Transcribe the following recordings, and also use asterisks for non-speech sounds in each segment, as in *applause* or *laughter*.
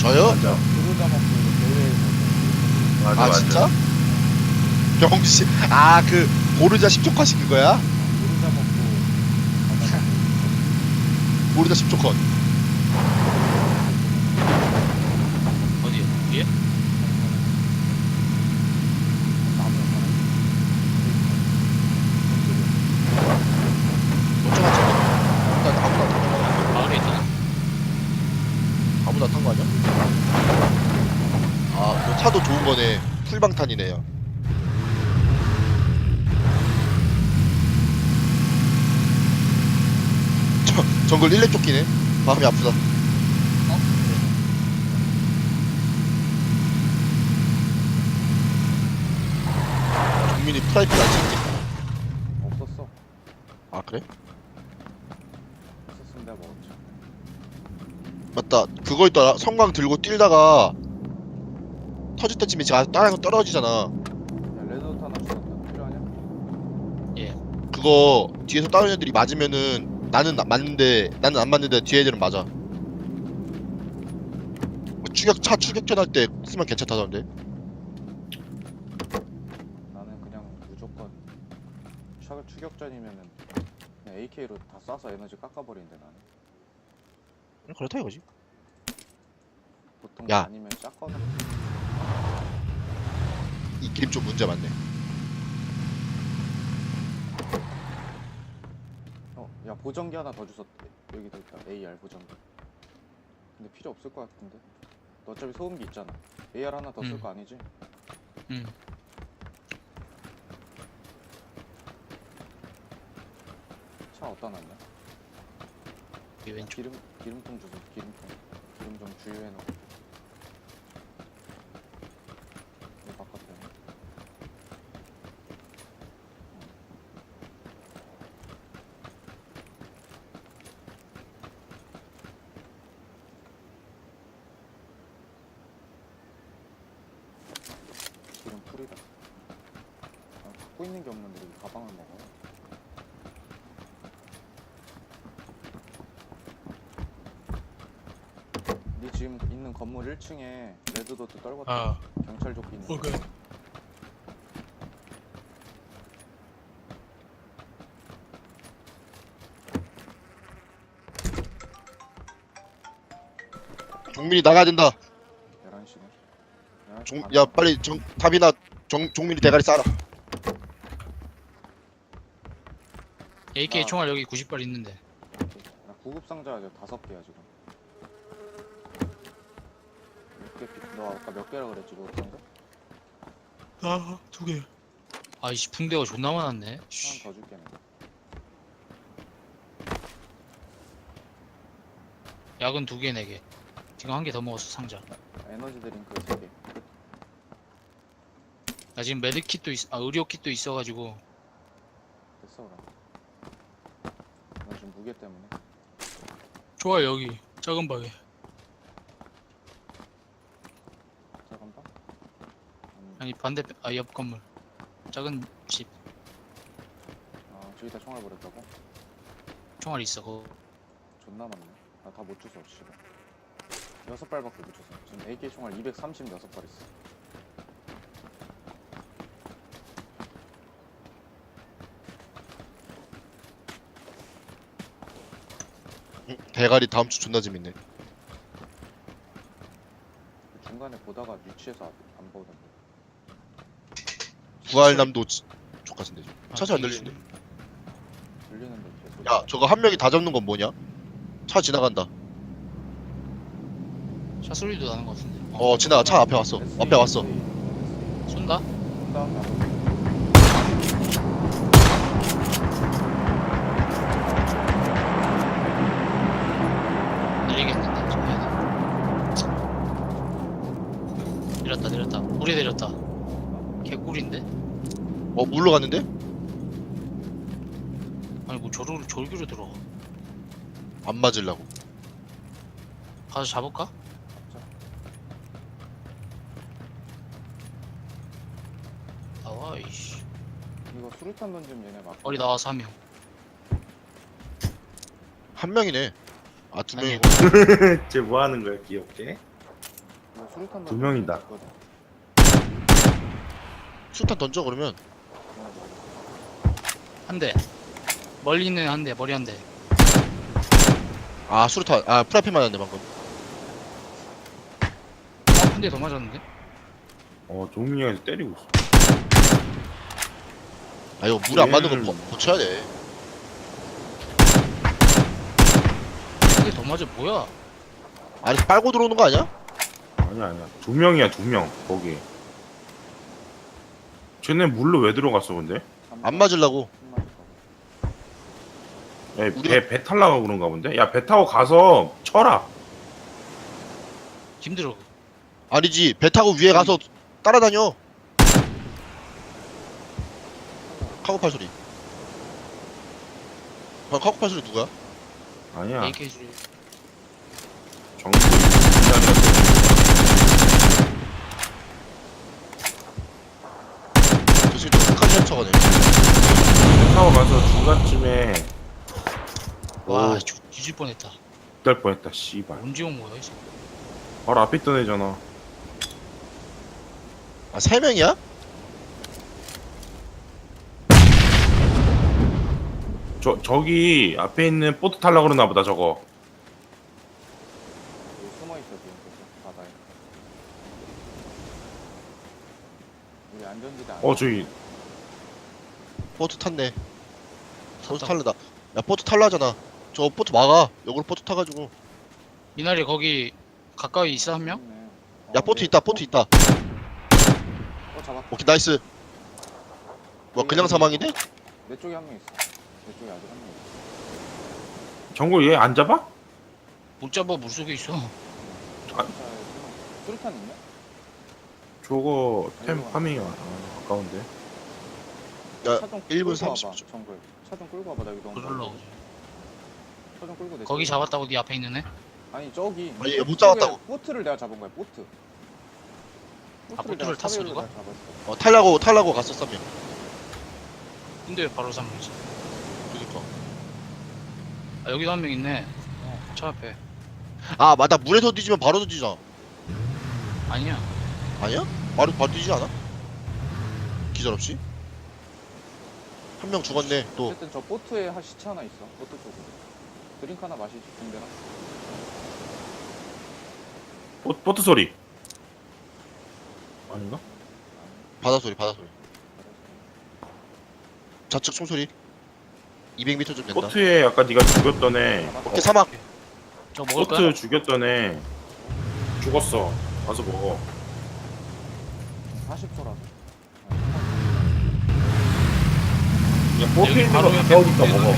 저요? 맞아. 먹고 대회에서 맞아, 아 맞아. 진짜? 병신 아그 보르자 10초 시킨 거야? 부르자 먹고 보르자 10초 컷 어디요? 위에? 남은 사람 걱정하지 마 일단 아무나 탄 거 마을에 있잖아. 아무나 탄 거 아니야? 아그 거네 풀방탄이네요. 저, 정글 1렙 쫓기네. 마음이 아프다. 정민이 프라이팬 안 찍지? 없었어. 아 그래? 있었으면 내가 먹었지. 맞다. 그거 있더라 성광 들고 뛰다가 터질 때쯤에 제가 거 떨어지잖아. 야 레드도트 하나 주웠다 필요하냐? 그거 뒤에서 다른 애들이 맞으면은 나는 나- 맞는데 나는 안 맞는데 뒤에 애들은 맞아. 뭐 추격 차 추격전 할 때 쓰면 괜찮다던데. 나는 그냥 무조건 추격, 추격전이면은 그냥 AK로 다 쏴서 에너지 깎아버리는데 나는. 응, 그렇다 이거지. 보통 야. 아니면 샷건을 이 게임 좀 문제 많네 어, 야 보정기 하나 더 주웠대 여기도 있다 AR 보정기 근데 필요 없을 것 같은데 너 어차피 소음기 있잖아 AR 하나 더쓸 음. 거 아니지? 응. 차 어디다 놨냐? 이 왼쪽. 기름, 기름통 주소 기름통 기름 좀 주유해놓고 내 바깥에 기름 풀이다 아, 갖고 있는 게 없는데 왜 가방을 먹어 네 지금 있는 건물 1층에 레드도트 떨궜다 아, 경찰 조끼 있는 오케이. 거. 종민이 나가야 된다 11시네 야, 종, 안- 야 빨리 정, 답이나 정, 종민이 대가리 싸라 AK 아. 총알 여기 90발 있는데. 나 구급 상자 이제 다섯 개야 지금 몇개 너 아까 몇 개라 그랬지 구급 상자? 아, 두 개. 아이씨, 붕대가 존나 많았네. 하나 씨. 더 줄게 내가 약은 두 개, 네 개. 지금 한 개 더 먹었어, 상자. 에너지 드링크 세 개 나 지금 메드킷도 있, 아, 의료킷도 있어가지고. 됐어 그럼 나 지금 무게 때문에 좋아, 여기. 작은 방에. 잠깐 봐 음, 아니, 반대편, 아, 옆 건물. 작은 집. 아 저기다 총알 버렸다고? 총알 있어, 그거. 존나 많네 나 다못 주워 씨발 여섯 발밖에 못 주워 지금 AK 총알 236발 있어 응, 대가리 다음 주 존나 재밌네 중간에 보다가 위치에서 안, 안 보던데 부활남도 지- 족같은데 좀. 아, 차지 안 들리는데 야 저거 한 명이 다 잡는 건 뭐냐? 차 지나간다 차 소리도 나는 것 같은데. 어 지나가 차 앞에 왔어 앞에 왔어. 쏜다? 내리겠는데, 좀 해야 돼. 내렸다, 내렸다. 물에 내렸다. 어 물러 갔는데? 아니, 뭐 저로, 절규로 들어가. 안 맞으려고 가서 잡을까? 나와, 이씨. 이거 수류탄 던지면 얘네 막 머리 나와서 한 명. 한 명이네 아 두 아니, 명이고 *laughs* 쟤 뭐 하는 거야, 귀엽게? 이거 수류탄 두 명이다. 있거든. 수탄 던져 그러면 한 대. 멀리 있는 한 대, 머리 한 대. 아 수류탄 아 프라피 맞았네 방금 한 대 더 맞았는데? 어 종민이 형에서 때리고 있어 아 이거 물 안 맞는 거 고쳐야 돼 한 대 더 맞아, 뭐야? 아래서 빨고 들어오는 거 아니야? 아니야 아니야 두 명이야 두명 거기 쟤네 물로 왜 들어갔어 근데? 안 맞으려고. 야, 배, 배 타려고 그런가 본데? 야 배 타고 가서 쳐라 힘들어. 아니지 배 타고 위에 가서 따라다녀 카고팔 소리 아, 카고팔 소리 누구야? 아니야 AK 줄. 정부 저 새끼 배 타고 가서 중간쯤에 와, 오. 뒤- 뒤질 뻔했다. 될 뻔했다 씨발 언제 온 거야, 이제? 바로 앞에 있던 애잖아 아 세 명이야? 저 저기 앞에 있는 보트 타려고 그러나 보다 저거 여기 숨어 있어 지금 계속 바다에. 우리 안전지대 안. 어 저기 보트 탔네 보트. 탈려다 야 보트 탈라 하잖아 저 보트 막아 역으로 보트 타가지고 이날이 거기 가까이 있어, 한 명? 야 보트 네. 있다 보트 있다 어 잡았다. 오케이 나이스 뭐 그냥 사망이네? 내 쪽에 한 명 있어. 내 쪽에 아직 한 명 있어. 정글 얘 안 잡아? 못 잡아, 물속에 있어. 아. 진짜 수류탄 있냐? 저거 템. 파밍이 아, 가까운데 야 차좀 1분 끌고 30초. 와봐, 정글. 차좀 끌고 와봐 나 여기 너무 그러려고. 차좀 끌고 내 거기. 잡았다고 네 앞에 있는 애? 아니 저기 아니, 얘못 보트를- 잡았다고. 보트를 내가 잡은 거야 보트 아, 보트를 내가 탔어, 누가? 내가 잡았어 어 탈라고 탈라고 갔었어 명 근데 왜 바로 삼명이지? 그니까 아, 여기도 한 명 있네. 어, 차 앞에. 아 맞다 물에서 뒤지면 바로 뒤지잖아 아니야. 아니야? 바로 바로 뒤지지 않아? 기절 없이? 한 명 죽었네 또. 어쨌든 저 보트에 한 시체 하나 있어 보트 쪽으로. 드링크 하나 마시지 군대랑. 보, 보트 소리. 아닌가? 바다 소리 바다 소리. 좌측 총소리. 200m 좀 된다. 보트에 아까 네가 죽였던 애 오케이 사막. 저 먹을 보트? 죽였던 애 죽었어. 가서 먹어. 40초라서 보트에 있는 거 가까우니까 먹어 애.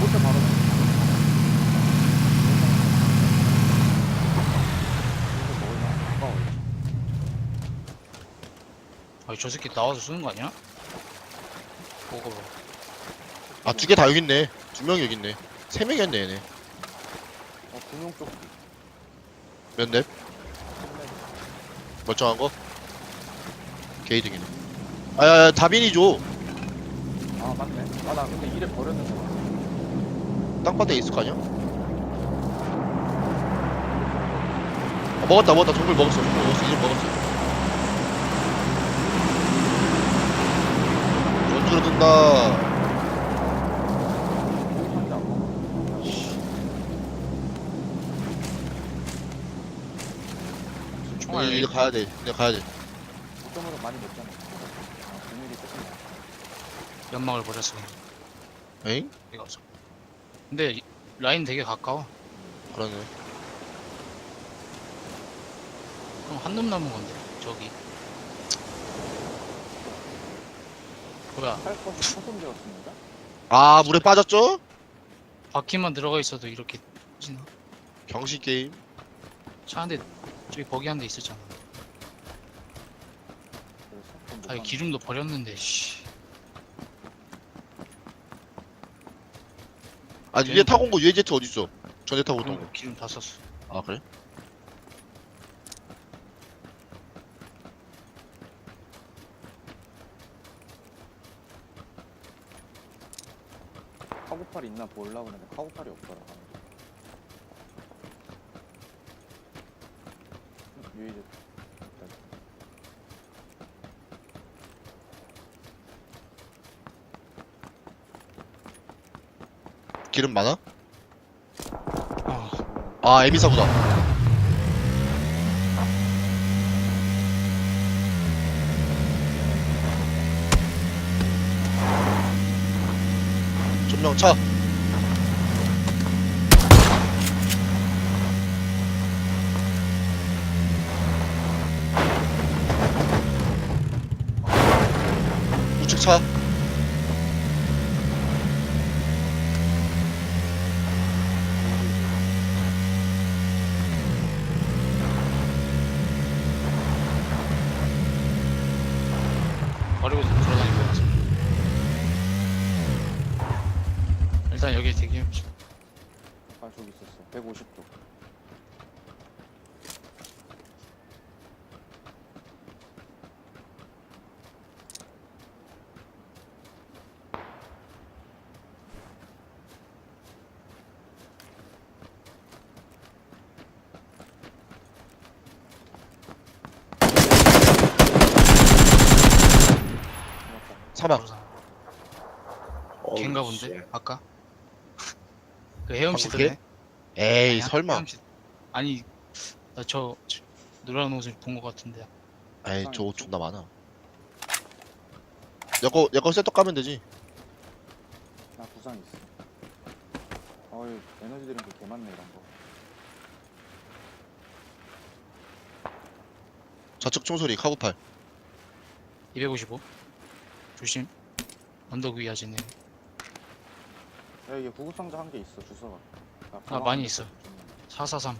보트 바로 아니, 저 새끼 나와서 쏘는 거 아니야? 먹어봐. 아 두 개 다 여기 있네 두 명이 여기 있네 세 명이었네 얘네 어, 군용 쪽몇 렙? 멀쩡한 거? 게이득이네 아야 다빈이 줘아 맞네 아나 근데 이래 버렸는데. 땅바닥에 있을 거 아니야? 아, 먹었다 먹었다. 정글 먹었어. 정글 먹었어. 이제 먹었어. 안 먹어 총알 이제 가야 돼. 이제 가야 돼. 고점으로 많이 먹잖아 연막을 버렸어. 에잉? 여기 가서. 근데 이- 라인 되게 가까워. 그러네 그럼 한 놈 남은 건데, 저기. 뭐야, 할 것이 파손되었습니다 아 물에 빠졌죠? 바퀴만 들어가 있어도 이렇게 지나? 경시 게임 차 한 대, 저기 버기 한 대 있었잖아. 그래서 좀 아니, 못 기름도 버렸는데, 씨. 아니 위에 타고 온거 UAZ 어딨어? 전에 타고 오던 그리고 기름 다 썼어. 거아 그래? 카고팔 있나 보려고 그랬는데 카고팔이 없더라. 유이즈 기름 많아? 어, 아 에미사구다. 전명 차. 우측 차 버리고 돌아다니고 있어. 일단 여기 대기해봅시다. 아 저기 있었어 150도 사막 어우, 걘가 씨. 본데? 아까? 그 애? 에이 아니야? 설마 헤엄치- 아니 나 저 노란 옷을 본 것 같은데 에이 저 옷 존나 많아 여거 여거 셋업 까면 되지 나 부상 있어 어이 에너지 드링크 개 많네 이런 거 좌측 총소리 카구팔 255 조심. 언덕 위 하지네. 야 이게 구급상자 한 개 있어. 주소가. 나 아, 많이 한 있어. 개 좀- 443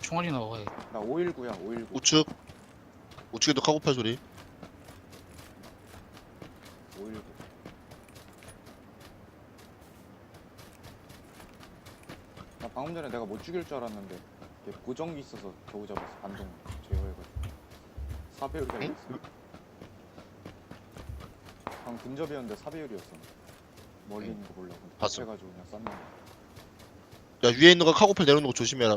총알이 나와야 나 519야 519 우측. 우측에도 카구팔 소리. 519 나 방금 전에 내가 못 죽일 줄 알았는데 이게 보정기 있어서 겨우 잡았어. 반동 제어해가지고. 4배율이 달려있어 방금 근접이었는데 4배율이었어. 멀리 응. 있는 거 보려고. 봤어. 해가지고 그냥 쐈는데 야 위에 있는 거 카구팔 내려놓는 거 조심해라.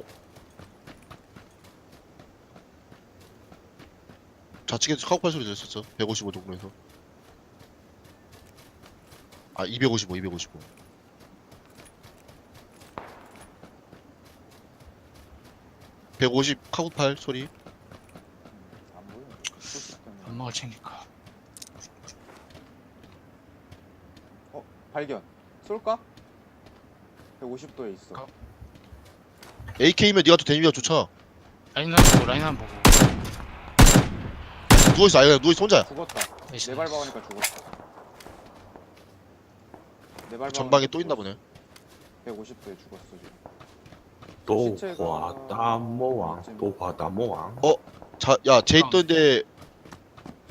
좌측에서 카구팔 소리 들렸었어. 155 동로에서. 아 255, 255 150 카구팔 소리. 음, 안 보여. 소식 때문에 연막을 챙길까 발견. 쏠까? 150도에 있어. 가- AK면 니가 또 데미가 좋잖아 라인 한 보고 라인 한 보고. 누워있어. 아니 누워있어. 혼자야. 죽었다. 나이스, 네발 나이스. 박으니까 죽었다 네발 전방에 또 있나 보네. 150도에 죽었어 지금. 또 시체가- 바다모왕 또 바다모왕? 어? 자야 쟤 있던데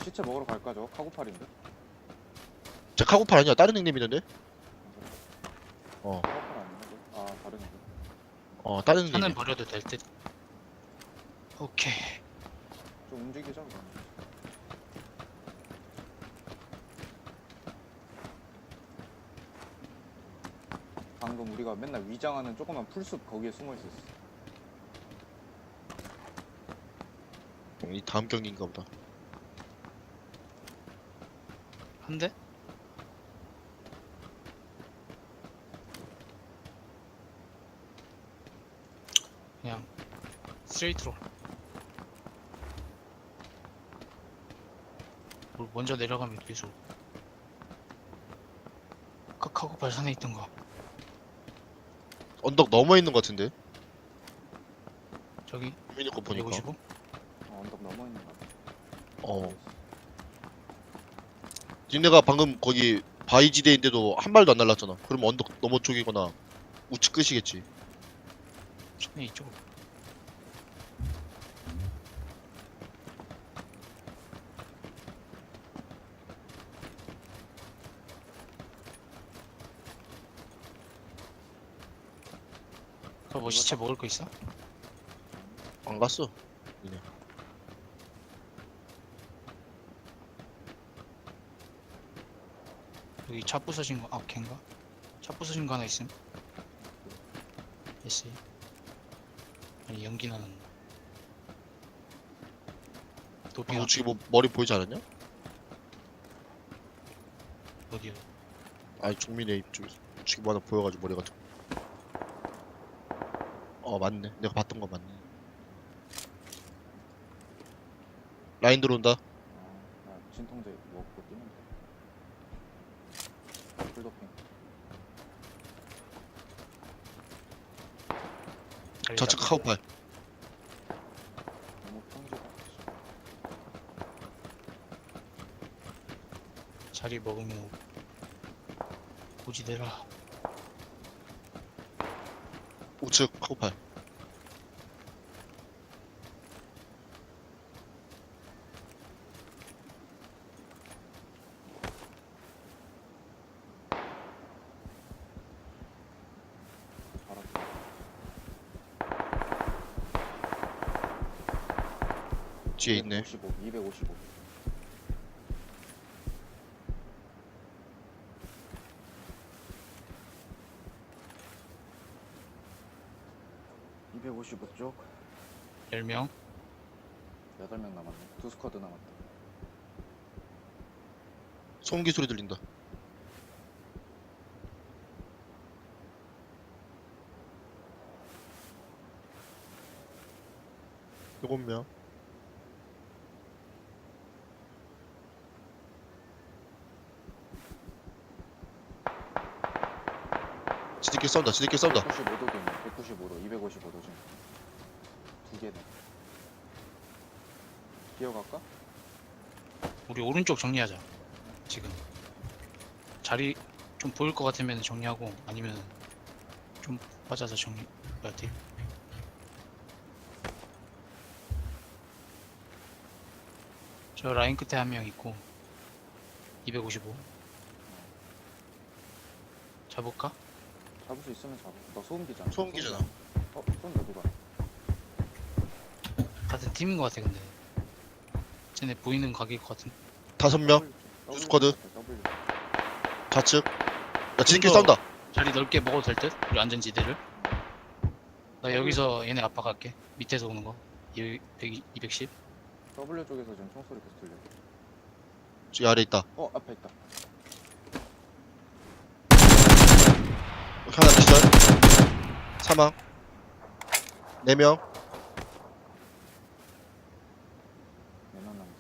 시체 먹으러 갈까 저거? 카고팔인데? 쟤 카구팔 아니야 다른 닉네임이던데? 어. 카고팔? 저거? 아 다른데 어 다른 차는 닉네임 버려도 될 듯 오케이 좀 움직이자 그럼 방금 우리가 맨날 위장하는 조그만 풀숲 거기에 숨어 있었어 어, 이 다음 경기인가 보다 한 대? 그냥 스트레이트로. 뭘 먼저 내려가면 계속. 카카고 발산에 있던 거. 언덕 넘어 있는 것 같은데? 저기 유민이 거 보니까 155? 어, 언덕 넘어 있는 거 같아. 어. 니네가 방금 거기 바이지대인데도 한 발도 안 날랐잖아. 그럼 언덕 너머 쪽이거나 우측 끝이겠지. 손에 이쪽으로 그뭐 시체 먹을 거 있어? 안 갔어 여기 차 부서진 거, 아, 걘가? 차 부서진 거 하나 있음? 됐어. 아니, 연기 나는. 도핑 우측이 뭐 머리 보이지 않았냐? 어디요? 아니 종민의 입 쪽에서 우측이 뭐 하나 보여가지고 머리가 좀- 어 맞네 내가 봤던 거 맞네 라인 들어온다 아, 나 진통제 먹고 뛰면 돼. 풀도핑. 좌측 잡고. 카우팔 너무 평지가 자리 먹으면 고지대라 우측 알았어. 뒤에 있네 255, 255. (255) 쪽? 10명? 8명 남았네. 두 스쿼드 남았다. 소음기 소리 들린다. 일곱 명 지들끼리 싸운다. 지들끼리 싸운다. 195도 경 195도 255도 지금 두 개네. 기어갈까? 우리 오른쪽 정리하자. 지금. 자리 좀 보일 것 같으면 정리하고 아니면 좀 빠져서 정리 해야 돼 저 라인 끝에 한 명 있고 255 잡을까? 잡을 수 있으면 잡아. 너 소음기잖아 소음기잖아 어? 쏜다 누가 같은 팀인 것 같아 근데. 쟤네 보이는 각일 것 같은 다섯 명? W. 스쿼드. W. 좌측? 야 지들끼리 싸운다. 자리 넓게 먹어도 될 듯? 우리 안전지대를? 나 여기서 얘네 압박 갈게. 밑에서 오는 거. 200, 210 W 쪽에서 지금 총소리 계속 들려. 저기 아래 있다. 어 앞에 있다 여기 하나 기절. 사망. 네명. 네명 남았어.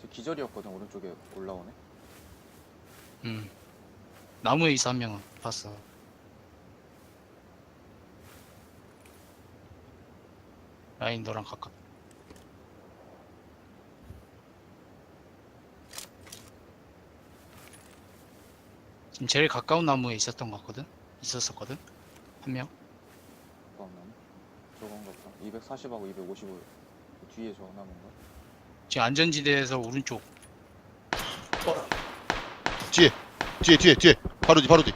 저 기절이었거든 오른쪽에 올라오네. 음. 나무에 있어 한 명은. 봤어. 라인 너랑 가깝 지금 제일 가까운 나무에 있었던 것 같거든? 있었었거든? 한명 가까운 나무 저건가 보다 240하고 255 뒤에 저 나무인가? 지금 안전지대에서 오른쪽 뒤에 뒤에 뒤에 바로 뒤 바로 뒤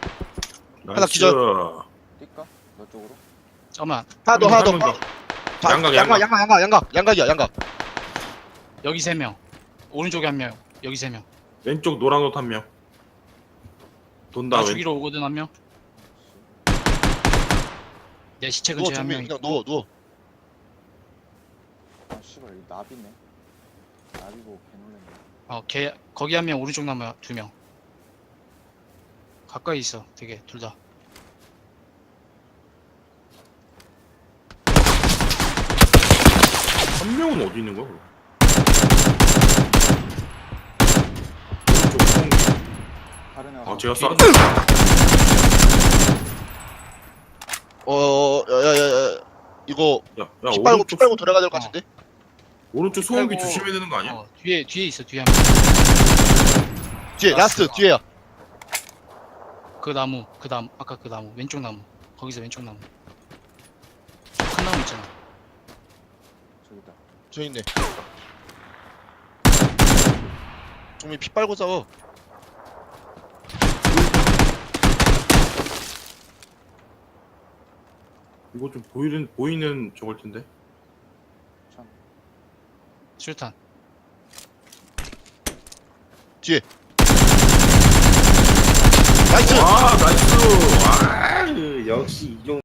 하나 기절. 뛸까? 너 쪽으로? 잠깐만 하나 더한 하나 더명 양각, 양각 양각. 양각 양각 양각 양각이야 양각 여기 세명 오른쪽에 한명 여기 세명 왼쪽 노란 옷 한 명. 돈다 나 왼. 죽이러 오거든 한 명 내 시체 누워 근처에 정민 한명 그냥 누워 누워 아 씨발 이 나비네 나비 보고 개놀랬네 어, 걔 거기 한 명 오른쪽 나무 두 명. 가까이 있어. 되게 둘 다. 한 명은 어디 있는 거야? 그럼? 오른쪽 소음기. 다른 애가 아 제가 뒤에- 쏴. 어 야야야 이거 야, 야 피 빨고 피 오른쪽 빨고 돌아가야 될것 어. 같은데 오른쪽 소음기 아이고. 조심해야 되는 거 아니야? 어, 뒤에 뒤에 있어. 뒤에 한 명. 뒤에 라스트 라스트. 뒤에야 그 나무, 그 나무, 아까 그 나무, 왼쪽 나무. 거기서 왼쪽 나무. 큰 나무 있잖아. 저기다 저 있네 정민 피 빨고 싸워 이거 좀 보이는 보이는 저걸 텐데. 참 술탄. 나이스 아 나이스. 아 역시 이종.